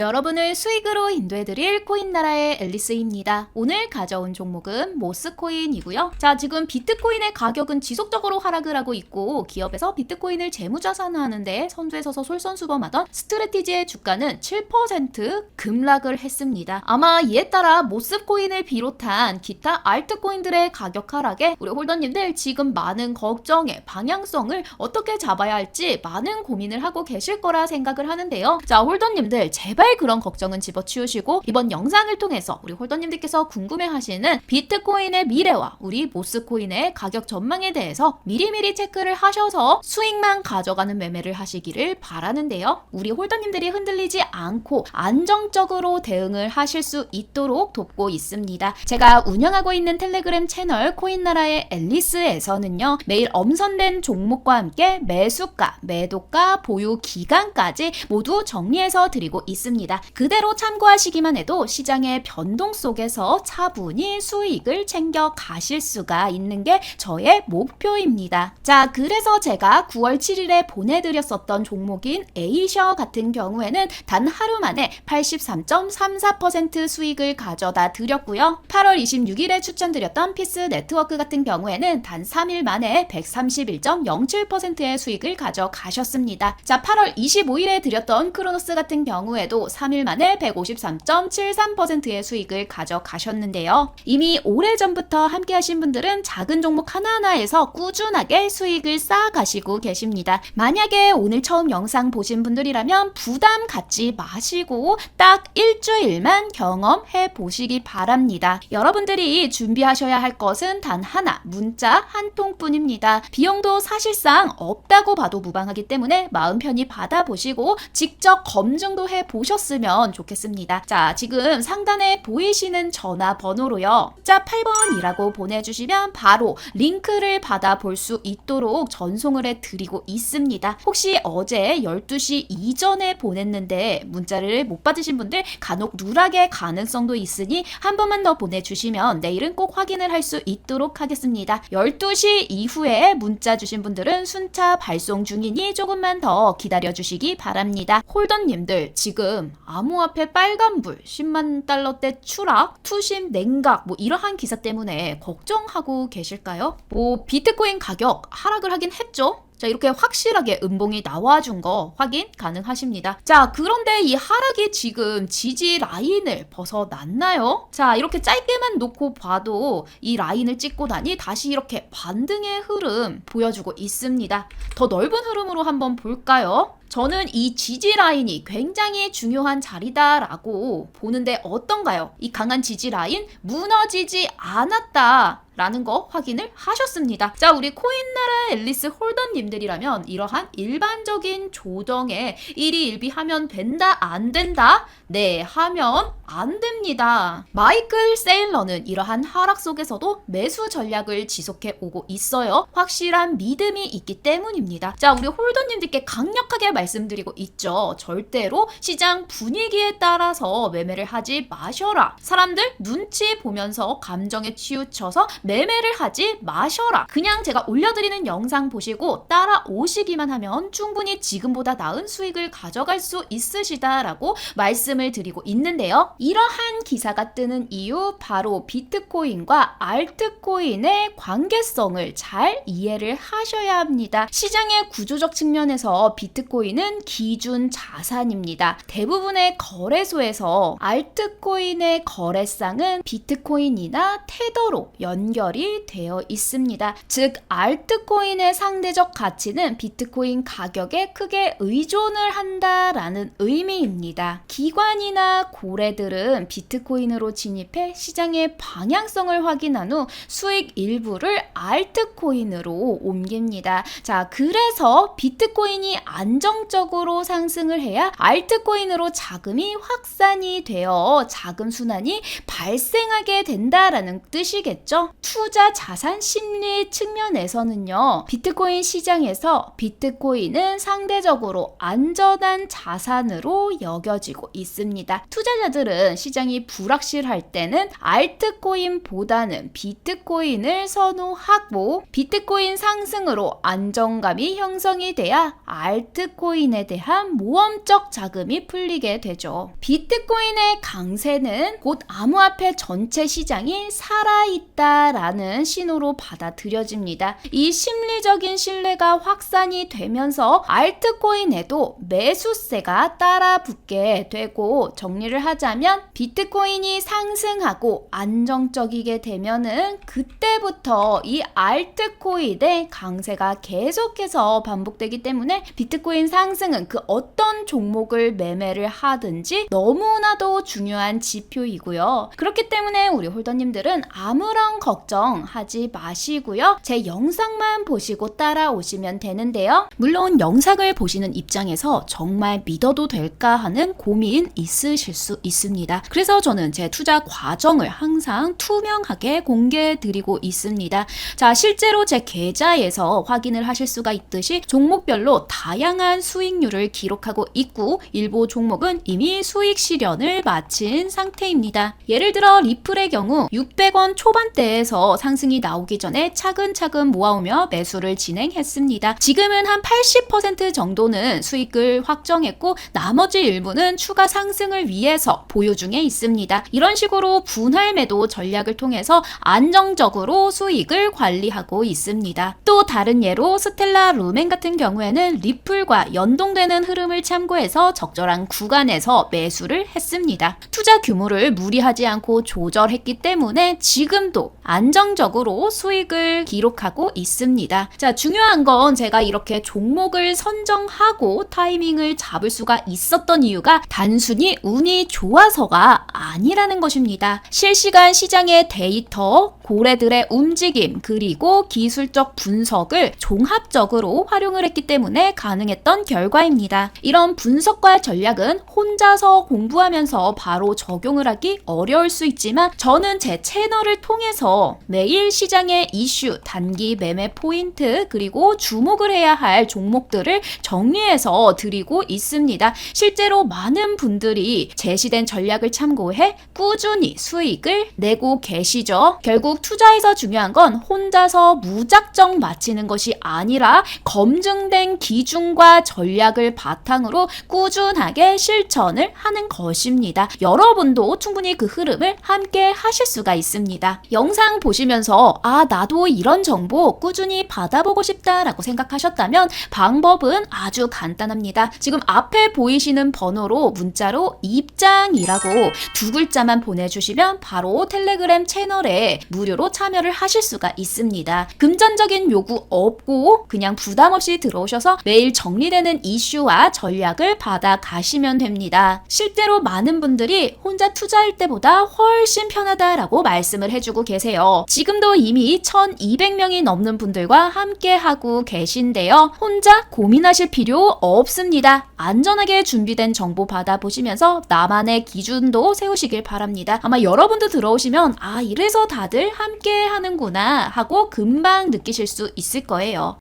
여러분을 수익으로 인도해드릴 코인나라의 앨리스입니다. 오늘 가져온 종목은 모스코인이고요. 자, 지금 비트코인의 가격은 지속적으로 하락을 하고 있고 기업에서 비트코인을 재무자산화하는데 선두에 서서 솔선수범하던 스트레티지의 주가는 7% 급락을 했습니다. 아마 이에 따라 모스코인을 비롯한 기타 알트코인들의 가격 하락에 우리 홀더님들 지금 많은 걱정의 방향성을 어떻게 잡아야 할지 많은 고민을 하고 계실 거라 생각을 하는데요. 자, 홀더님들 제발 그런 걱정은 집어치우시고 이번 영상을 통해서 우리 홀더님들께서 궁금해하시는 비트코인의 미래와 우리 모스코인의 가격 전망에 대해서 미리미리 체크를 하셔서 수익만 가져가는 매매를 하시기를 바라는데요. 우리 홀더님들이 흔들리지 않고 안정적으로 대응을 하실 수 있도록 돕고 있습니다. 제가 운영하고 있는 텔레그램 채널 코인나라의 앨리스에서는요. 매일 엄선된 종목과 함께 매수가, 매도가, 보유 기간까지 모두 정리해서 드리고 있습니다. 그대로 참고하시기만 해도 시장의 변동 속에서 차분히 수익을 챙겨 가실 수가 있는 게 저의 목표입니다. 자, 그래서 제가 9월 7일에 보내드렸었던 종목인 에이셔 같은 경우에는 단 하루 만에 83.34% 수익을 가져다 드렸고요. 8월 26일에 추천드렸던 피스 네트워크 같은 경우에는 단 3일 만에 131.07%의 수익을 가져가셨습니다. 자, 8월 25일에 드렸던 크로노스 같은 경우에도 3일 만에 153.73%의 수익을 가져가셨는데요. 이미 오래전부터 함께 하신 분들은 작은 종목 하나하나에서 꾸준하게 수익을 쌓아가시고 계십니다. 만약에 오늘 처음 영상 보신 분들이라면 부담 갖지 마시고 딱 일주일만 경험해 보시기 바랍니다. 여러분들이 준비하셔야 할 것은 단 하나, 문자 한 통뿐입니다. 비용도 사실상 없다고 봐도 무방하기 때문에 마음 편히 받아보시고 직접 검증도 해 보 셨으면 좋겠습니다. 자, 지금 상단에 보이시는 전화번호로요. 자, 8번이라고 보내주시면 바로 링크를 받아볼 수 있도록 전송을 해 드리고 있습니다. 혹시 어제 12시 이전에 보냈는데 문자를 못 받으신 분들 간혹 누락의 가능성도 있으니 한 번만 더 보내주시면 내일은 꼭 확인을 할 수 있도록 하겠습니다. 12시 이후에 문자 주신 분들은 순차 발송 중이니 조금만 더 기다려 주시기 바랍니다. 홀더님들 지금 암호화폐 빨간불 10만 달러대 추락, 투심 냉각 뭐 이러한 기사 때문에 걱정하고 계실까요? 뭐 비트코인 가격 하락을 하긴 했죠. 자, 이렇게 확실하게 음봉이 나와준 거 확인 가능하십니다. 자, 그런데 이 하락이 지금 지지 라인을 벗어났나요? 자, 이렇게 짧게만 놓고 봐도 이 라인을 찍고 나니 다시 이렇게 반등의 흐름 보여주고 있습니다. 더 넓은 흐름으로 한번 볼까요? 저는 이 지지 라인이 굉장히 중요한 자리다라고 보는데 어떤가요? 이 강한 지지 라인 무너지지 않았다. 라는 거 확인을 하셨습니다. 자, 우리 코인나라 앨리스 홀더님들이라면 이러한 일반적인 조정에 일희일비하면 된다, 안 된다? 네, 하면 안 됩니다. 마이클 세일러는 이러한 하락 속에서도 매수 전략을 지속해 오고 있어요. 확실한 믿음이 있기 때문입니다. 자, 우리 홀더님들께 강력하게 말씀드리고 있죠. 절대로 시장 분위기에 따라서 매매를 하지 마셔라. 사람들 눈치 보면서 감정에 치우쳐서 매매를 하지 마셔라. 그냥 제가 올려드리는 영상 보시고 따라오시기만 하면 충분히 지금보다 나은 수익을 가져갈 수 있으시다라고 말씀을 드리고 있는데요. 이러한 기사가 뜨는 이유 바로 비트코인과 알트코인의 관계성을 잘 이해를 하셔야 합니다. 시장의 구조적 측면에서 비트코인은 기준 자산입니다. 대부분의 거래소에서 알트코인의 거래상은 비트코인이나 테더로 연결이 되어 있습니다. 즉 알트코인의 상대적 가치는 비트코인 가격에 크게 의존을 한다라는 의미입니다. 기관이나 고래들은 비트코인으로 진입해 시장의 방향성을 확인한 후 수익 일부를 알트코인으로 옮깁니다. 자, 그래서 비트코인이 안정적으로 상승을 해야 알트코인으로 자금이 확산이 되어 자금 순환이 발생하게 된다라는 뜻이겠죠. 투자 자산 심리 측면에서는요, 비트코인 시장에서 비트코인은 상대적으로 안전한 자산으로 여겨지고 있습니다. 투자자들은 시장이 불확실할 때는 알트코인보다는 비트코인을 선호하고 비트코인 상승으로 안정감이 형성이 돼야 알트코인에 대한 모험적 자금이 풀리게 되죠. 비트코인의 강세는 곧 암호화폐 전체 시장이 살아있다 라는 신호로 받아들여집니다. 이 심리적인 신뢰가 확산이 되면서 알트코인에도 매수세가 따라 붙게 되고 정리를 하자면 비트코인이 상승하고 안정적이게 되면은 그때부터 이 알트코인의 강세가 계속해서 반복되기 때문에 비트코인 상승은 그 어떤 종목을 매매를 하든지 너무나도 중요한 지표이고요. 그렇기 때문에 우리 홀더님들은 아무런 걱정 하지 마시고요. 제 영상만 보시고 따라오시면 되는데요. 물론 영상을 보시는 입장에서 정말 믿어도 될까 하는 고민 있으실 수 있습니다. 그래서 저는 제 투자 과정을 항상 투명하게 공개해 드리고 있습니다. 자, 실제로 제 계좌에서 확인을 하실 수가 있듯이 종목별로 다양한 수익률을 기록하고 있고 일부 종목은 이미 수익 실현을 마친 상태입니다. 예를 들어 리플의 경우 600원 초반대에서 상승이 나오기 전에 차근차근 모아오며 매수를 진행했습니다. 지금은 한 80% 정도는 수익을 확정했고 나머지 일부는 추가 상승을 위해서 보유 중에 있습니다. 이런 식으로 분할 매도 전략을 통해서 안정적으로 수익을 관리하고 있습니다. 또 다른 예로 스텔라 루멘 같은 경우에는 리플과 연동되는 흐름을 참고해서 적절한 구간에서 매수를 했습니다. 투자 규모를 무리하지 않고 조절했기 때문에 지금도 안 정적으로 수익을 기록하고 있습니다. 자, 중요한 건 제가 이렇게 종목을 선정하고 타이밍을 잡을 수가 있었던 이유가 단순히 운이 좋아서가 아니라는 것입니다. 실시간 시장의 데이터, 고래들의 움직임, 그리고 기술적 분석을 종합적으로 활용을 했기 때문에 가능했던 결과입니다. 이런 분석과 전략은 혼자서 공부하면서 바로 적용을 하기 어려울 수 있지만 저는 제 채널을 통해서 매일 시장의 이슈, 단기 매매 포인트, 그리고 주목을 해야 할 종목들을 정리해서 드리고 있습니다. 실제로 많은 분들이 제시된 전략을 참고해 꾸준히 수익을 내고 계시죠. 결국 투자에서 중요한 건 혼자서 무작정 마치는 것이 아니라 검증된 기준과 전략을 바탕으로 꾸준하게 실천을 하는 것입니다. 여러분도 충분히 그 흐름을 함께 하실 수가 있습니다. 영상 보시면서 아, 나도 이런 정보 꾸준히 받아보고 싶다라고 생각하셨다면 방법은 아주 간단합니다. 지금 앞에 보이시는 번호로 문자로 입장이라고 두 글자만 보내주시면 바로 텔레그램 채널에 무료로 참여를 하실 수가 있습니다. 금전적인 요구 없고 그냥 부담 없이 들어오셔서 매일 정리되는 이슈와 전략을 받아 가시면 됩니다. 실제로 많은 분들이 혼자 투자할 때보다 훨씬 편하다라고 말씀을 해주고 계세 요. 지금도 이미 1200명이 넘는 분들과 함께 하고 계신데요. 혼자 고민하실 필요 없습니다. 안전하게 준비된 정보 받아보시면서 나만의 기준도 세우시길 바랍니다. 아마 여러분도 들어오시면 아, 이래서 다들 함께 하는구나 하고 금방 느끼실 수 있을 거예요.